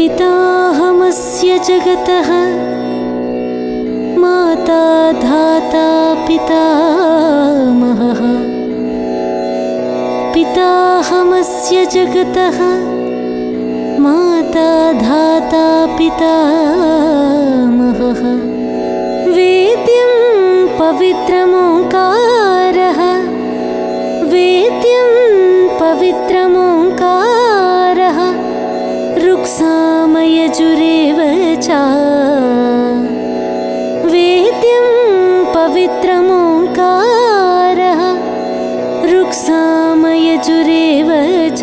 पिताहमस्य जगतः माता धाता पितामहः। पिताहमस्य जगतः माता धाता पितामहः। वेद्यं पवित्रमोङ्कारः वेद्यं पवित्रमोङ्कारः रुक्सामयजुरेव च वेद्यं पवित्रमोङ्कारः रुक्सामयजुरेव च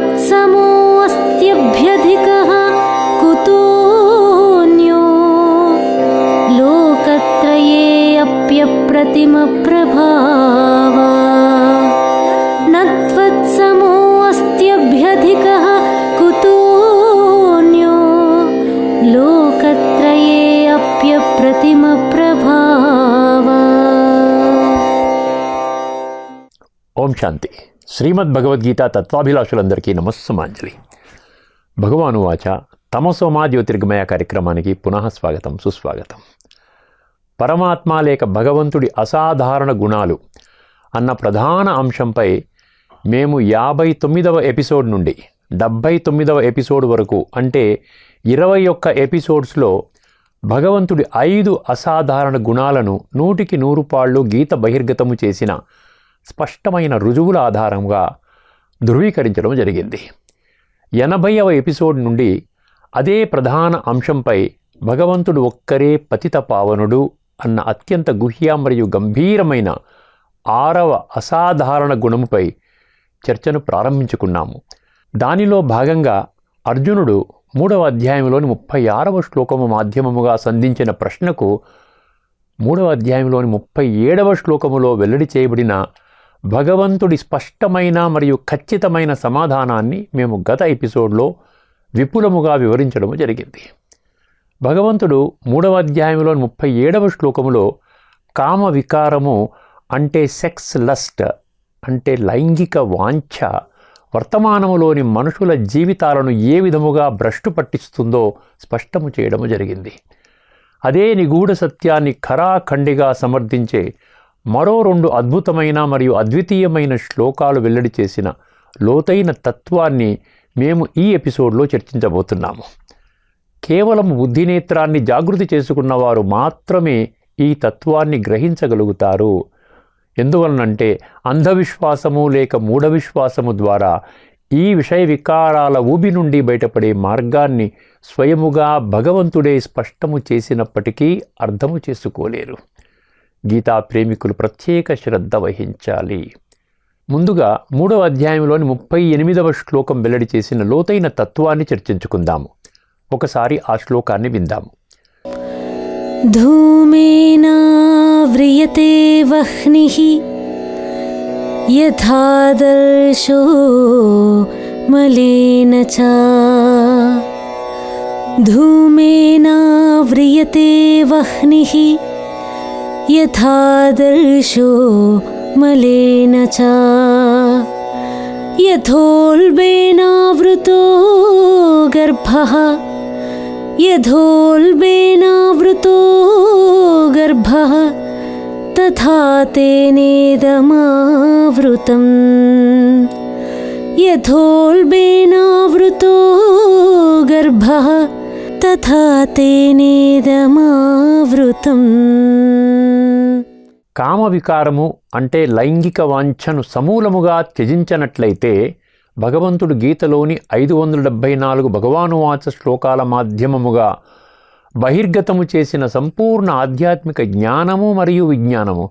तत्समोऽस्त्यभ्यधिकः कुतोऽन्यो लोकत्रयेऽप्यप्रतिमप्रभाव न त्वत्समोऽस्त्यभ्यधिकः कुतोऽन्यो लोकत्रयेऽप्यप्रतिमप्रभाव ओम शांति। శ్రీమద్ భగవద్గీత తత్వాభిలాషులందరికీ నమస్సుమాంజలి. భగవాను వాచ తమసోమా జ్యోతిర్గమయ కార్యక్రమానికి పునః స్వాగతం సుస్వాగతం. పరమాత్మ లేక భగవంతుడి అసాధారణ గుణాలు అన్న ప్రధాన అంశంపై మేము యాభై తొమ్మిదవ ఎపిసోడ్ నుండి డెబ్భై తొమ్మిదవ ఎపిసోడ్ వరకు అంటే ఇరవై ఒక్క ఎపిసోడ్స్లో భగవంతుడి ఐదు అసాధారణ గుణాలను నూటికి నూరు పాళ్ళు గీత బహిర్గతము చేసిన స్పష్టమైన రుజువుల ఆధారంగా ధృవీకరించడం జరిగింది. ఎనభైవ ఎపిసోడ్ నుండి అదే ప్రధాన అంశంపై భగవంతుడు ఒక్కరే పతిత పావనుడు అన్న అత్యంత గుహ్య మరియు గంభీరమైన ఆరవ అసాధారణ గుణముపై చర్చను ప్రారంభించుకున్నాము. దానిలో భాగంగా అర్జునుడు మూడవ అధ్యాయంలోని ముప్పై ఆరవ శ్లోకము మాధ్యమముగా సంధించిన ప్రశ్నకు మూడవ అధ్యాయంలోని ముప్పై ఏడవ శ్లోకములో వెల్లడి చేయబడిన భగవంతుడి స్పష్టమైన మరియు ఖచ్చితమైన సమాధానాన్ని మేము గత ఎపిసోడ్లో విపులముగా వివరించడము జరిగింది. భగవంతుడు మూడవ అధ్యాయంలో ముప్పై ఏడవ శ్లోకములో కామ వికారము అంటే సెక్స్ లస్ట్ అంటే లైంగిక వాంఛ వర్తమానములోని మనుషుల జీవితాలను ఏ విధముగా భ్రష్టు పట్టిస్తుందో స్పష్టము చేయడము జరిగింది. అదే నిగూఢ సత్యాన్ని ఖరాఖండిగా సమర్థించే మరో రెండు అద్భుతమైన మరియు అద్వితీయమైన శ్లోకాలు వెల్లడి చేసిన లోతైన తత్వాన్ని మేము ఈ ఎపిసోడ్లో చర్చించబోతున్నాము. కేవలం బుద్ధినేత్రాన్ని జాగృతి చేసుకున్నవారు మాత్రమే ఈ తత్వాన్ని గ్రహించగలుగుతారు. ఎందువలనంటే అంధవిశ్వాసము లేక మూఢవిశ్వాసము ద్వారా ఈ విషయ వికారాల ఊబి నుండి బయటపడే మార్గాన్ని స్వయముగా భగవంతుడే స్పష్టము చేసినప్పటికీ అర్థము చేసుకోలేరు. గీతా ప్రేమికులు ప్రత్యేక శ్రద్ధ వహించాలి. ముందుగా మూడవ అధ్యాయంలోని ముప్పై ఎనిమిదవ శ్లోకం వెల్లడి చేసిన లోతైన తత్వాన్ని చర్చించుకుందాము. ఒకసారి ఆ శ్లోకాన్ని విందాము. ధూమేనా వ్రియతే వహ్ని యథాదర్శో మలిన ధూమేనా వ్రియతే వహ్ని वह्निः यथादर्शो मलेन च। यथोल्बेनावृतो गर्भः। यथोल्बेनावृतो गर्भः। तथा तेनेदमावृतम्। यथोल्बेनावृतो गर्भः तथा తేనేదమావృతం కామవికారము అంటే లైంగిక వాంఛను సమూలముగా త్యజించనట్లయితే భగవంతుడు గీతలోని ఐదు వందల డెబ్భై నాలుగు భగవానువాచ శ్లోకాల మాధ్యమముగా బహిర్గతము చేసిన సంపూర్ణ ఆధ్యాత్మిక జ్ఞానము మరియు విజ్ఞానము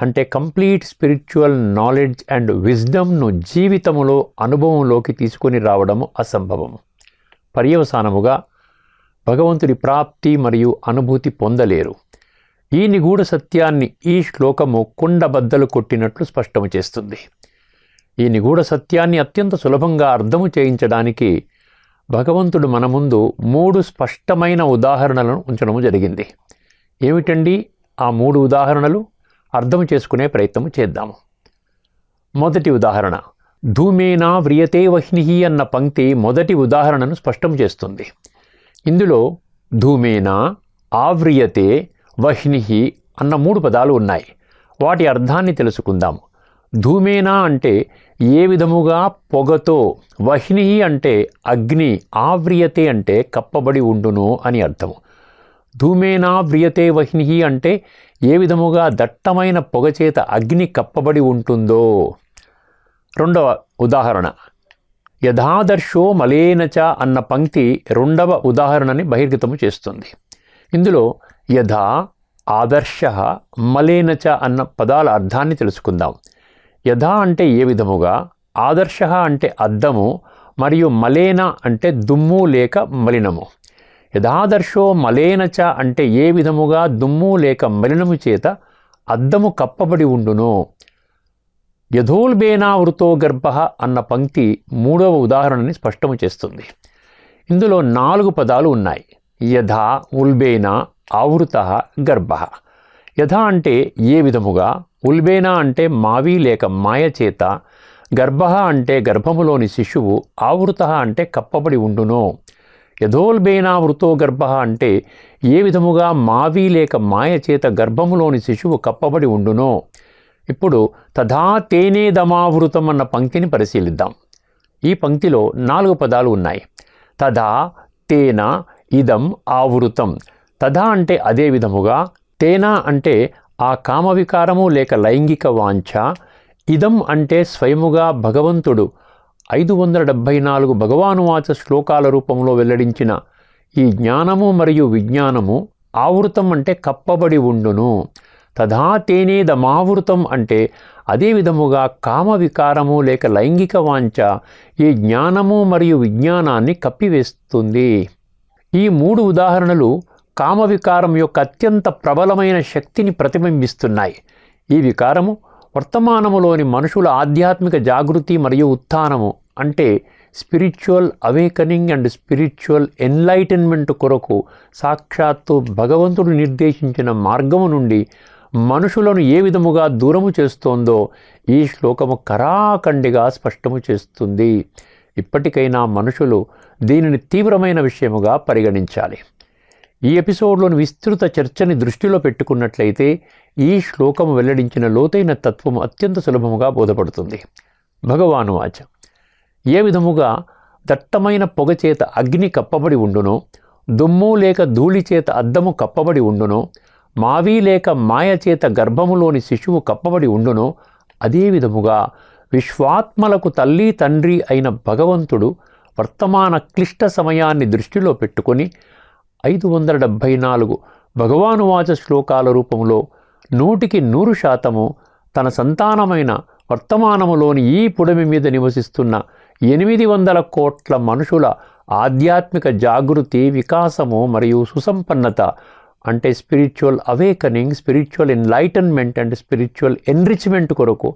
అంటే కంప్లీట్ స్పిరిచువల్ నాలెడ్జ్ అండ్ విజ్డమ్ను జీవితములో అనుభవంలోకి తీసుకొని రావడము అసంభవము. పర్యవసానముగా భగవంతుడి ప్రాప్తి మరియు అనుభూతి పొందలేరు. ఈ నిగూఢ సత్యాన్ని ఈ శ్లోకము కుండబద్దలు కొట్టినట్లు స్పష్టము చేస్తుంది. ఈ నిగూఢ సత్యాన్ని అత్యంత సులభంగా అర్థము చేయించడానికి భగవంతుడు మన ముందు మూడు స్పష్టమైన ఉదాహరణలను ఉంచడము జరిగింది. ఏమిటండి? ఆ మూడు ఉదాహరణలు అర్థం చేసుకునే ప్రయత్నం చేద్దాము. మొదటి ఉదాహరణ ధూమేనా వ్రియతే వహ్ని అన్న పంక్తి మొదటి ఉదాహరణను స్పష్టం చేస్తుంది. ఇందులో ధూమేనా ఆవ్రియతే వహ్నిహి అన్న మూడు పదాలు ఉన్నాయి. వాటి అర్థాన్ని తెలుసుకుందాం. ధూమేనా అంటే ఏ విధముగా పొగతో వహ్నిహి అంటే అగ్ని ఆవ్రియతే అంటే కప్పబడి ఉండును అని అర్థము ధూమేనా వ్రియతే వహ్నిహి అంటే ఏ విధముగా దట్టమైన పొగచేత అగ్ని కప్పబడి ఉంటుందో. రెండవ ఉదాహరణ. యథాదర్శో మలేనచ అన్న పంక్తి రెండవ ఉదాహరణని బహిర్గతము చేస్తుంది. ఇందులో యథా ఆదర్శ మలేనచ అన్న పదాల అర్థాన్ని తెలుసుకుందాం. యథా అంటే ఏ విధముగా ఆదర్శ అంటే అద్దము మరియు మలేన అంటే దుమ్ము లేక మలినము. యథాదర్శో మలేనచ అంటే ఏ విధముగా దుమ్ము లేక మలినము చేత అద్దము కప్పబడి ఉండును? యథోల్బేనావృతో గర్భ అన్న పంక్తి మూడవ ఉదాహరణని స్పష్టము చేస్తుంది. ఇందులో నాలుగు పదాలు ఉన్నాయి. యథా ఉల్బేన ఆవృత గర్భ. యథ అంటే ఏ విధముగా? ఉల్బేన అంటే మావి లేక మాయ చేత. గర్భ అంటే గర్భములోని శిశువు ఆవృత అంటే కప్పబడి ఉండునో. యథోల్బేనావృతో గర్భ అంటే ఏ విధముగా మావి లేక మాయ చేత గర్భములోని శిశువు కప్పబడి ఉండునో? ఇప్పుడు తథా తేనేదమావృతం అన్న పంక్తిని పరిశీలిద్దాం. ఈ పంక్తిలో నాలుగు పదాలు ఉన్నాయి. తథా తేన ఇదం ఆవృతం. తథా అంటే అదే విధముగా తేన అంటే ఆ కామవికారము లేక లైంగిక వాంఛ. ఇదం అంటే స్వయముగా భగవంతుడు. ఐదు వందల డెబ్భై నాలుగు భగవానువాచ శ్లోకాల రూపంలో వెల్లడించిన ఈ జ్ఞానము మరియు విజ్ఞానము ఆవృతం అంటే కప్పబడి ఉండును. తథా తేనేదమావృతం అంటే అదే విధముగా కామ వికారము లేక లైంగిక వాంఛ ఈ జ్ఞానము మరియు విజ్ఞానాన్ని కప్పివేస్తుంది. ఈ మూడు ఉదాహరణలు కామ వికారం యొక్క అత్యంత ప్రబలమైన శక్తిని ప్రతిబింబిస్తున్నాయి. ఈ వికారము వర్తమానములోని మనుషుల ఆధ్యాత్మిక జాగృతి మరియు ఉత్థానము అంటే spiritual awakening and spiritual enlightenment కొరకు సాక్షాత్తు భగవంతుడు నిర్దేశించిన మార్గము నుండి మనుషులను ఏ విధముగా దూరము చేస్తోందో ఈ శ్లోకము కరాఖండిగా స్పష్టము చేస్తుంది. ఇప్పటికైనా మనుషులు దీనిని తీవ్రమైన విషయముగా పరిగణించాలి. ఈ ఎపిసోడ్లోని విస్తృత చర్చని దృష్టిలో పెట్టుకున్నట్లయితే ఈ శ్లోకము వెల్లడించిన లోతైన తత్వము అత్యంత సులభముగా బోధపడుతుంది. భగవాను వాచ ఏ విధముగా దట్టమైన పొగచేత అగ్ని కప్పబడి ఉండునో దుమ్ము లేక ధూళి చేత అద్దము కప్పబడి ఉండునో మావి లేక మాయ చేత గర్భములోని శిశువు కప్పబడి ఉండునో అదే విధముగా విశ్వాత్మలకు తల్లి తండ్రి అయిన భగవంతుడు వర్తమాన క్లిష్ట సమయాన్ని దృష్టిలో పెట్టుకొని ఐదు వందల డెబ్భై నాలుగు భగవానువాచ శ్లోకాల రూపంలో నూటికి నూరు శాతము తన సంతానమైన వర్తమానములోని ఈ పుడమి మీద నివసిస్తున్న ఎనిమిది వందల కోట్ల మనుషుల ఆధ్యాత్మిక జాగృతి వికాసము మరియు సుసంపన్నత అంటే spiritual awakening spiritual enlightenment and spiritual enrichment కొరకు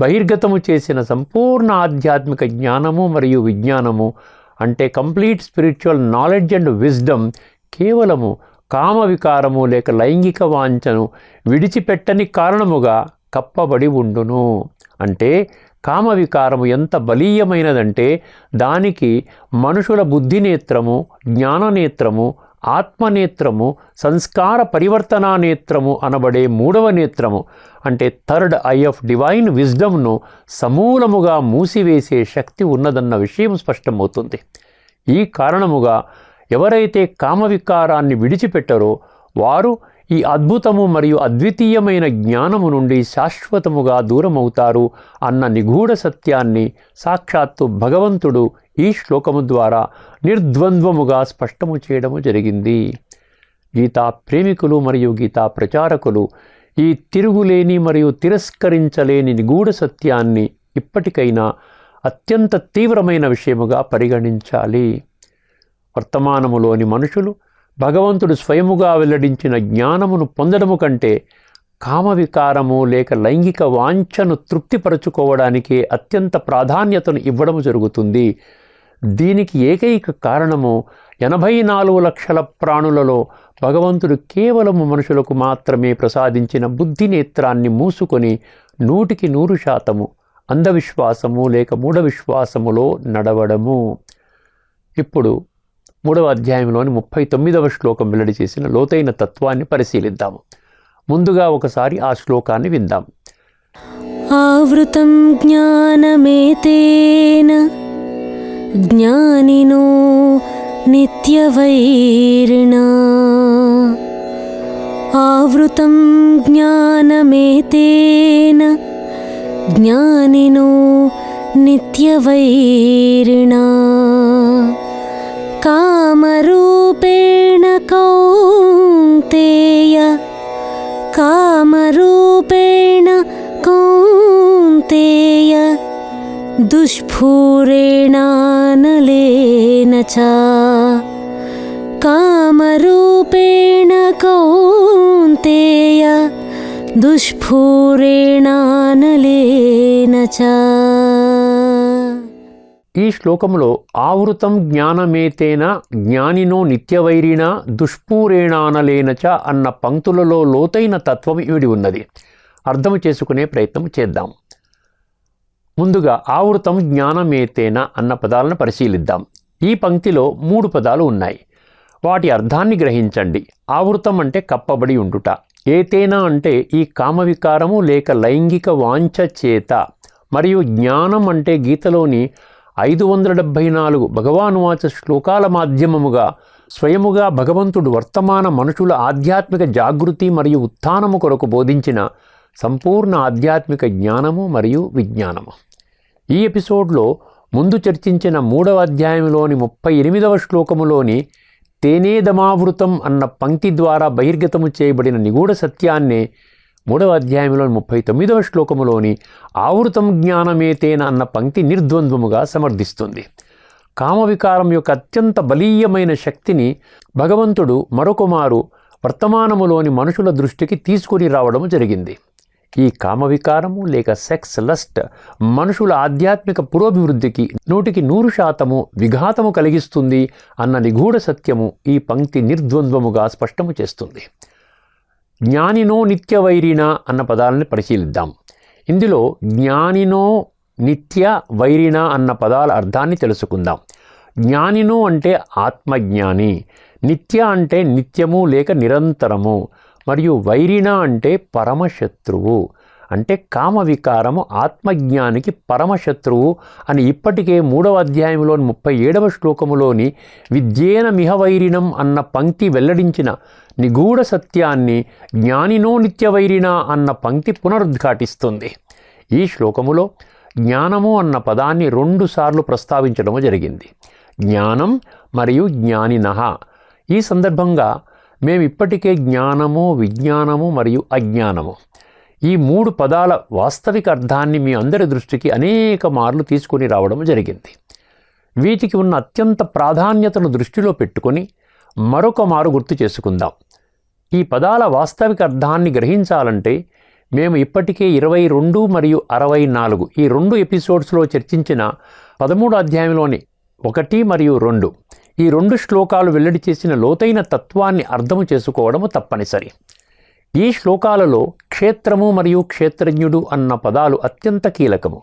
బహిర్గతము చేసిన సంపూర్ణ ఆధ్యాత్మిక జ్ఞానము మరియు విజ్ఞానము అంటే complete spiritual knowledge and wisdom కేవలము కామ వికారము లేక లైంగిక వాంఛను విడిచిపెట్టని కారణముగా కప్పబడి ఉండును. అంటే కామ వికారము ఎంత బలీయమైనదంటే దానికి మనుషుల బుద్ధినేత్రము జ్ఞాననేత్రము ఆత్మనేత్రము సంస్కార పరివర్తనా నేత్రము అనబడే మూడవ నేత్రము. అంటే థర్డ్ ఐ ఆఫ్ డివైన్ విజ్డమ్ను సమూలముగా మూసివేసే శక్తి ఉన్నదన్న విషయం స్పష్టమవుతుంది. ఈ కారణముగా ఎవరైతే కామవికారాన్ని విడిచిపెట్టరో వారు ఈ అద్భుతము మరియు అద్వితీయమైన జ్ఞానము నుండి శాశ్వతముగా దూరమవుతారు అన్న నిగూఢ సత్యాన్ని సాక్షాత్తు భగవంతుడు ఈ శ్లోకము ద్వారా నిర్ద్వంద్వముగా స్పష్టము చేయడము జరిగింది. గీతా ప్రేమికులు మరియు గీతా ప్రచారకులు ఈ తిరుగులేని మరియు తిరస్కరించలేని నిగూఢ సత్యాన్ని ఇప్పటికైనా అత్యంత తీవ్రమైన విషయముగా పరిగణించాలి. వర్తమానములోని మనుషులు భగవంతుడు స్వయముగా వెల్లడించిన జ్ఞానమును పొందడము కంటే కామవికారము లేక లైంగిక వాంఛను తృప్తిపరచుకోవడానికే అత్యంత ప్రాధాన్యతను ఇవ్వడం జరుగుతుంది. దీనికి ఏకైక కారణము ఎనభై నాలుగు లక్షల ప్రాణులలో భగవంతుడు కేవలము మనుషులకు మాత్రమే ప్రసాదించిన బుద్ధి నేత్రాన్ని మూసుకొని నూటికి నూరు శాతము అంధవిశ్వాసము లేక మూఢవిశ్వాసములో నడవడము. ఇప్పుడు మూడవ అధ్యాయంలోని ముప్పై తొమ్మిదవ శ్లోకం వెల్లడి చేసిన లోతైన తత్వాన్ని పరిశీలిద్దాము. ముందుగా ఒకసారి ఆ శ్లోకాన్ని విందాం. ఆవృతం జ్ఞానమేతేన ज्ञानिनो नित्यवैरिणा। आवृतं ज्ञानमेतेन ज्ञानिनो नित्यवैरिणा। कामरूपेण कौन्तेय कामरूपेण कौन्तेय दुष्फूरेणानलेन च कामरूपेण कौन्तेय दुष्फूरेणानलेन च ఈ శ్లోకంలో ఆవృతం జ్ఞానమేతేన జ్ఞానినో నిత్యవైరిణ దుష్పూరేణానలేనచ అన్న పంక్తులలో లోతైన తత్వం ఇవిడి ఉన్నది అర్థం చేసుకునే ప్రయత్నం చేద్దాం ముందుగా ఆవృతం జ్ఞానమేతేన అన్న పదాలను పరిశీలిద్దాం. ఈ పంక్తిలో మూడు పదాలు ఉన్నాయి. వాటి అర్థాన్ని గ్రహించండి. ఆవృతం అంటే కప్పబడి ఉండుట. ఏతేనా అంటే ఈ కామవికారము లేక లైంగిక వాంఛ చేత. మరియు జ్ఞానం అంటే గీతలోని ఐదు వందల డెబ్భై నాలుగు భగవానువాచ శ్లోకాల మాధ్యమముగా స్వయముగా భగవంతుడు వర్తమాన మనుషుల ఆధ్యాత్మిక జాగృతి మరియు ఉత్థానము కొరకు బోధించిన సంపూర్ణ ఆధ్యాత్మిక జ్ఞానము మరియు విజ్ఞానము. ఈ ఎపిసోడ్లో ముందు చర్చించిన మూడవ అధ్యాయంలోని ముప్పై ఎనిమిదవ శ్లోకములోని తేనేదమావృతం అన్న పంక్తి ద్వారా బహిర్గతము చేయబడిన నిగూఢ సత్యాన్నే మూడవ అధ్యాయంలోని ముప్పై తొమ్మిదవ శ్లోకములోని ఆవృతం జ్ఞానమేతేన అన్న పంక్తి నిర్ద్వంద్వముగా సమర్థిస్తుంది. కామవికారం యొక్క అత్యంత బలీయమైన శక్తిని భగవంతుడు మరొకమారు వర్తమానములోని మనుషుల దృష్టికి తీసుకుని రావడం జరిగింది. ఈ కామవికారము లేక సెక్స్ లస్ట్ మనుషుల ఆధ్యాత్మిక పురోభివృద్ధికి నూటికి నూరు శాతము విఘాతము కలిగిస్తుంది అన్న నిగూఢ సత్యము ఈ పంక్తి నిర్ద్వంద్వముగా స్పష్టము చేస్తుంది. జ్ఞానినో నిత్యవైరిణ అన్న పదాలని పరిశీలిద్దాం. ఇందులో జ్ఞానినో నిత్య వైరిణ అన్న పదాల అర్థాన్ని తెలుసుకుందాం. జ్ఞానినో అంటే ఆత్మజ్ఞాని నిత్య అంటే నిత్యము లేక నిరంతరము మరియు వైరిణ అంటే పరమశత్రువు. అంటే కామవికారము ఆత్మజ్ఞానికి పరమశత్రువు అని ఇప్పటికే మూడవ అధ్యాయంలోని ముప్పై ఏడవ శ్లోకములోని విద్యేన మిహవైరిణం అన్న పంక్తి వెల్లడించిన నిగూఢ సత్యాన్ని జ్ఞానినో నిత్యవైరిణ అన్న పంక్తి పునరుద్ఘాటిస్తుంది. ఈ శ్లోకములో జ్ఞానము అన్న పదాన్ని రెండుసార్లు ప్రస్తావించడము జరిగింది. జ్ఞానం మరియు జ్ఞానినహ ఈ సందర్భంగా మేము ఇప్పటికే జ్ఞానము విజ్ఞానము మరియు అజ్ఞానము. ఈ మూడు పదాల వాస్తవిక అర్థాన్ని మీ అందరి దృష్టికి అనేక మార్లు తీసుకొని రావడం జరిగింది. వీటికి ఉన్న అత్యంత ప్రాధాన్యతను దృష్టిలో పెట్టుకొని మరొక మారు గుర్తు చేసుకుందాం. ఈ పదాల వాస్తవిక అర్థాన్ని గ్రహించాలంటే మేము ఇప్పటికే ఇరవై రెండు మరియు అరవై నాలుగు ఈ రెండు ఎపిసోడ్స్లో చర్చించిన పదమూడు అధ్యాయంలోని ఒకటి మరియు రెండు ఈ రెండు శ్లోకాలు వెల్లడి చేసిన లోతైన తత్వాన్ని అర్థము చేసుకోవడము తప్పనిసరి. ఈ శ్లోకాలలో క్షేత్రము మరియు క్షేత్రజ్ఞుడు అన్న పదాలు అత్యంత కీలకము.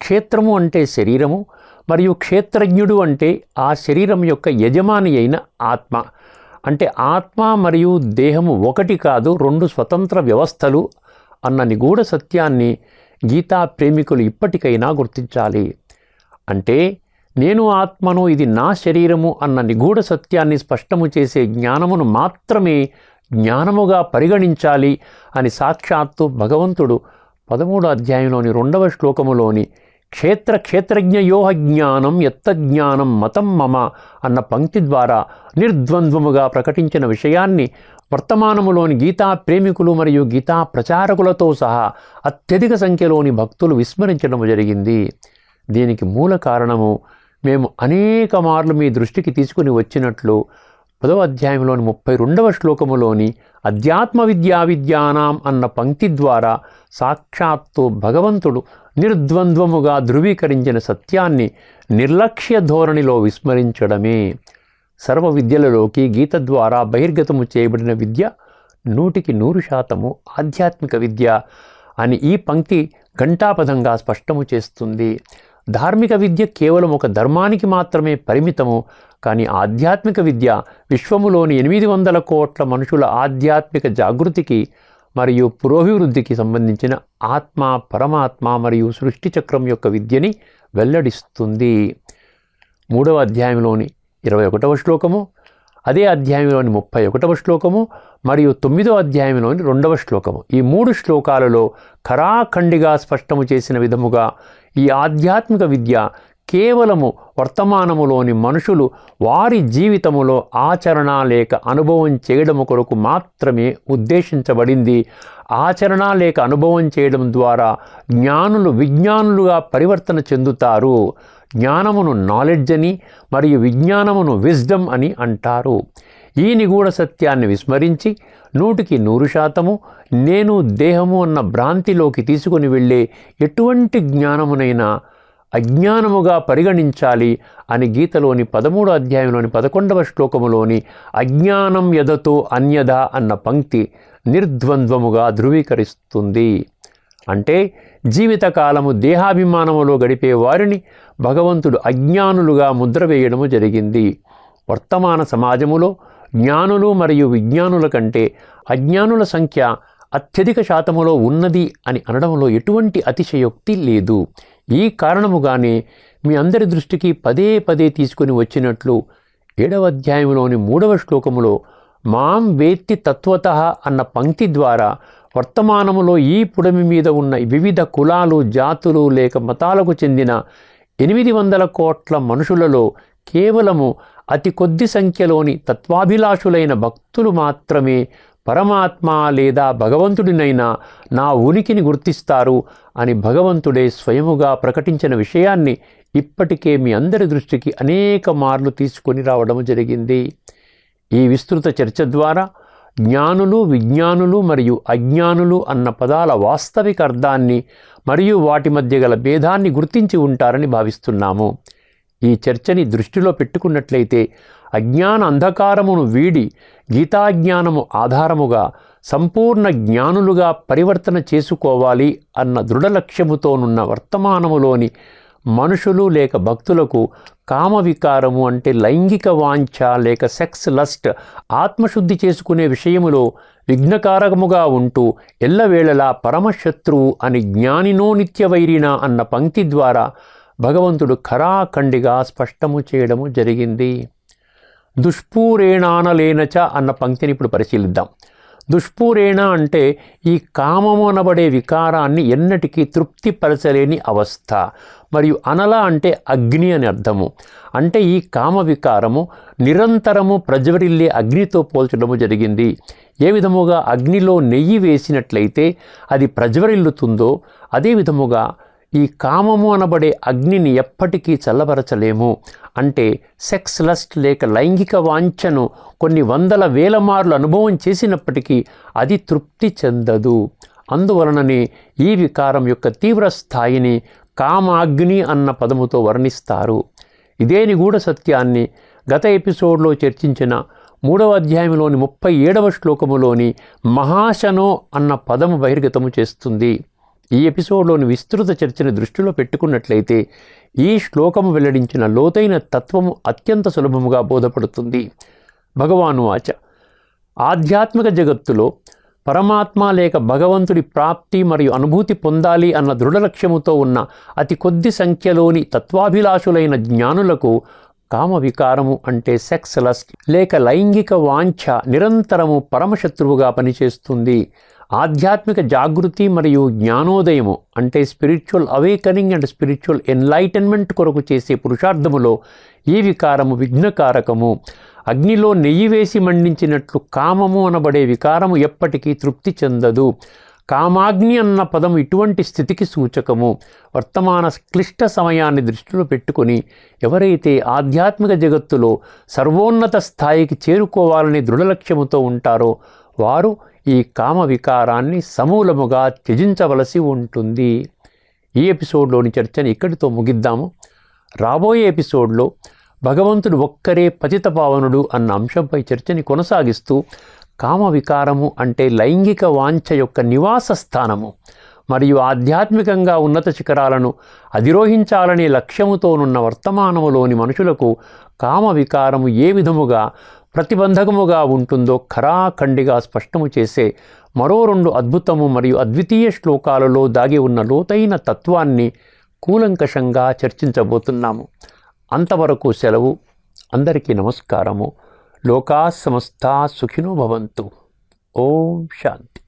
క్షేత్రము అంటే శరీరము మరియు క్షేత్రజ్ఞుడు అంటే ఆ శరీరం యొక్క యజమాని అయిన ఆత్మ. అంటే ఆత్మ మరియు దేహము ఒకటి కాదు రెండు స్వతంత్ర వ్యవస్థలు అన్న నిగూఢ సత్యాన్ని గీతా ప్రేమికులు ఇప్పటికైనా గుర్తించాలి. అంటే నేను ఆత్మను ఇది నా శరీరము అన్న నిగూఢ సత్యాన్ని స్పష్టము చేసే జ్ఞానమును మాత్రమే జ్ఞానముగా పరిగణించాలి అని సాక్షాత్తు భగవంతుడు పదమూడు అధ్యాయంలోని రెండవ శ్లోకములోని క్షేత్ర క్షేత్రజ్ఞయోహ జ్ఞానం ఎత్త జ్ఞానం మతం మమ అన్న పంక్తి ద్వారా నిర్ద్వంద్వముగా ప్రకటించిన విషయాన్ని వర్తమానములోని గీతా ప్రేమికులు మరియు గీతా ప్రచారకులతో సహా అత్యధిక సంఖ్యలోని భక్తులు విస్మరించడం జరిగింది. దీనికి మూల కారణము మేము అనేక మార్లు మీ దృష్టికి తీసుకుని వచ్చినట్లు పదవ అధ్యాయంలోని ముప్పై రెండవ శ్లోకములోని అధ్యాత్మ విద్యా విద్యానాం అన్న పంక్తి ద్వారా సాక్షాత్తు భగవంతుడు నిర్ద్వంద్వముగా ధృవీకరించిన సత్యాన్ని నిర్లక్ష్య ధోరణిలో విస్మరించడమే. సర్వ విద్యలలోకి గీత ద్వారా బహిర్గతము చేయబడిన విద్య నూటికి నూరు శాతము ఆధ్యాత్మిక విద్య అని ఈ పంక్తి ఘంటాపథంగా స్పష్టము చేస్తుంది. ధార్మిక విద్య కేవలం ఒక ధర్మానికి మాత్రమే పరిమితము కానీ ఆధ్యాత్మిక విద్య విశ్వములోని ఎనిమిది వందల కోట్ల మనుషుల ఆధ్యాత్మిక జాగృతికి మరియు పురోభివృద్ధికి సంబంధించిన ఆత్మ పరమాత్మ మరియు సృష్టి చక్రం యొక్క విద్యని వెల్లడిస్తుంది. మూడవ అధ్యాయంలోని ఇరవై ఒకటవ శ్లోకము అదే అధ్యాయంలోని ముప్పై ఒకటవ శ్లోకము మరియు తొమ్మిదవ అధ్యాయంలోని రెండవ శ్లోకము. ఈ మూడు శ్లోకాలలో ఖరాఖండిగా స్పష్టము చేసిన విధముగా ఈ ఆధ్యాత్మిక విద్య కేవలము వర్తమానములోని మనుషులు వారి జీవితములో ఆచరణ లేక అనుభవం చేయడం కొరకు మాత్రమే ఉద్దేశించబడింది. ఆచరణ లేక అనుభవం చేయడం ద్వారా జ్ఞానులు విజ్ఞానులుగా పరివర్తన చెందుతారు. జ్ఞానమును నాలెడ్జ్ అని మరియు విజ్ఞానమును విజ్డమ్ అని అంటారు. ఈ నిగూఢ సత్యాన్ని విస్మరించి నూటికి నూరు శాతము నేను దేహము అన్న భ్రాంతిలోకి తీసుకుని వెళ్ళే ఎటువంటి జ్ఞానమునైనా అజ్ఞానముగా పరిగణించాలి అని గీతలోని పదమూడో అధ్యాయంలోని పదకొండవ శ్లోకములోని అజ్ఞానం యదతో అన్యద అన్న పంక్తి నిర్ద్వంద్వముగా ధృవీకరిస్తుంది. అంటే జీవితకాలము దేహాభిమానములో గడిపే వారిని భగవంతుడు అజ్ఞానులుగా ముద్ర వేయడము జరిగింది. వర్తమాన సమాజములో జ్ఞానులు మరియు విజ్ఞానుల కంటే అజ్ఞానుల సంఖ్య అత్యధిక శాతములో ఉన్నది అని అనడంలో ఎటువంటి అతిశయోక్తి లేదు. ఈ కారణముగానే మీ అందరి దృష్టికి పదే పదే తీసుకుని వచ్చినట్లు ఏడవ అధ్యాయంలోని మూడవ శ్లోకములో మాం వేత్తి తత్వత అన్న పంక్తి ద్వారా వర్తమానములో ఈ పుడమి మీద ఉన్న వివిధ కులాలు జాతులు లేక మతాలకు చెందిన ఎనిమిది వందల కోట్ల మనుషులలో కేవలము అతి కొద్ది సంఖ్యలోని తత్వాభిలాషులైన భక్తులు మాత్రమే పరమాత్మ లేదా భగవంతుడినైనా నా ఉనికిని గుర్తిస్తారు అని భగవంతుడే స్వయముగా ప్రకటించిన విషయాన్ని ఇప్పటికే మీ అందరి దృష్టికి అనేక మార్లు తీసుకొని రావడం జరిగింది. ఈ విస్తృత చర్చ ద్వారా జ్ఞానులు విజ్ఞానులు మరియు అజ్ఞానులు అన్న పదాల వాస్తవిక అర్థాన్ని మరియు వాటి మధ్య గల భేదాన్ని గుర్తించి ఉంటారని భావిస్తున్నాము. ఈ చర్చని దృష్టిలో పెట్టుకున్నట్లయితే అజ్ఞాన అంధకారమును వీడి గీతాజ్ఞానము ఆధారముగా సంపూర్ణ జ్ఞానులుగా పరివర్తన చేసుకోవాలి అన్న దృఢ లక్ష్యముతోనున్న వర్తమానములోని మనుషులు లేక భక్తులకు కామవికారము అంటే లైంగిక వాంఛ లేక సెక్స్ లస్ట్ ఆత్మశుద్ధి చేసుకునే విషయములో విఘ్నకారకముగా ఉంటూ ఎల్లవేళలా పరమశత్రువు అని జ్ఞానినో నిత్యవైరినా అన్న పంక్తి ద్వారా భగవంతుడు ఖరాఖండిగా స్పష్టము చేయడము జరిగింది. దుష్పూరేణానలేనచ అన్న పంక్తిని ఇప్పుడు పరిశీలిద్దాం. దుష్పూరేణ అంటే ఈ కామము అనబడే వికారాన్ని ఎన్నటికీ తృప్తిపరచలేని అవస్థ. మరియు అనల అంటే అగ్ని అని అర్థము. అంటే ఈ కామ వికారము నిరంతరము ప్రజ్వరిల్లే అగ్నితో పోల్చడము జరిగింది. ఏ విధముగా అగ్నిలో నెయ్యి వేసినట్లయితే అది ప్రజ్వరిల్లుతుందో అదే విధముగా ఈ కామము అనబడే అగ్నిని ఎప్పటికీ చల్లబరచలేము. అంటే సెక్స్ లస్ట్ లేక లైంగిక వాంఛను కొన్ని వందల వేల మార్లు అనుభవం చేసినప్పటికీ అది తృప్తి చెందదు. అందువలననే ఈ వికారం యొక్క తీవ్ర స్థాయిని కామాగ్ని అన్న పదముతో వర్ణిస్తారు. ఇదే నిగూఢ సత్యాన్ని గత ఎపిసోడ్లో చర్చించిన మూడవ అధ్యాయంలోని ముప్పై ఏడవ శ్లోకములోని మహాశనో అన్న పదము బహిర్గతము చేస్తుంది. ఈ ఎపిసోడ్లోని విస్తృత చర్చను దృష్టిలో పెట్టుకున్నట్లయితే ఈ శ్లోకము వెల్లడించిన లోతైన తత్వము అత్యంత సులభముగా బోధపడుతుంది. భగవాను వాచ. ఆధ్యాత్మిక జగత్తులో పరమాత్మ లేక భగవంతుడి ప్రాప్తి మరియు అనుభూతి పొందాలి అన్న దృఢ లక్ష్యముతో ఉన్న అతి కొద్ది సంఖ్యలోని తత్వాభిలాషులైన జ్ఞానులకు కామ వికారము అంటే సెక్స్ లస్ట్ లేక లైంగిక వాంఛ నిరంతరము పరమశత్రువుగా పనిచేస్తుంది. ఆధ్యాత్మిక జాగృతి మరియు జ్ఞానోదయము అంటే spiritual awakening and spiritual enlightenment కొరకు చేసే పురుషార్థములో ఈ వికారము విఘ్నకారకము. అగ్నిలో నెయ్యి వేసి మండించినట్లు కామము అనబడే వికారము ఎప్పటికీ తృప్తి చెందదు. కామాగ్ని అన్న పదం ఇటువంటి స్థితికి సూచకము. వర్తమాన క్లిష్ట సమయాన్ని దృష్టిలో పెట్టుకొని ఎవరైతే ఆధ్యాత్మిక జగత్తులో సర్వోన్నత స్థాయికి చేరుకోవాలని దృఢలక్ష్యముతో ఉంటారో వారు ఈ కామ వికారాన్ని సమూలముగా త్యజించవలసి ఉంటుంది. ఈ ఎపిసోడ్లోని చర్చని ఇక్కడితో ముగిద్దాము. రాబోయే ఎపిసోడ్లో భగవంతుడు ఒక్కరే పతిత పావనుడు అన్న అంశంపై చర్చని కొనసాగిస్తూ కామ వికారము అంటే లైంగిక వాంఛ యొక్క నివాస స్థానము మరియు ఆధ్యాత్మికంగా ఉన్నత శిఖరాలను అధిరోహించాలనే లక్ష్యముతోనున్న వర్తమానములోని మనుషులకు కామ వికారము ఏ విధముగా ప్రతిబంధకముగా ఉంటుందో ఖరాఖండిగా స్పష్టము చేసే మరో రెండు అద్భుతము మరియు అద్వితీయ శ్లోకాలలో దాగి ఉన్న లోతైన తత్వాన్ని కూలంకషంగా చర్చించబోతున్నాము. అంతవరకు సెలవు. అందరికీ నమస్కారము. లోకా సమస్త సుఖినో భవంతు. ఓం శాంతి.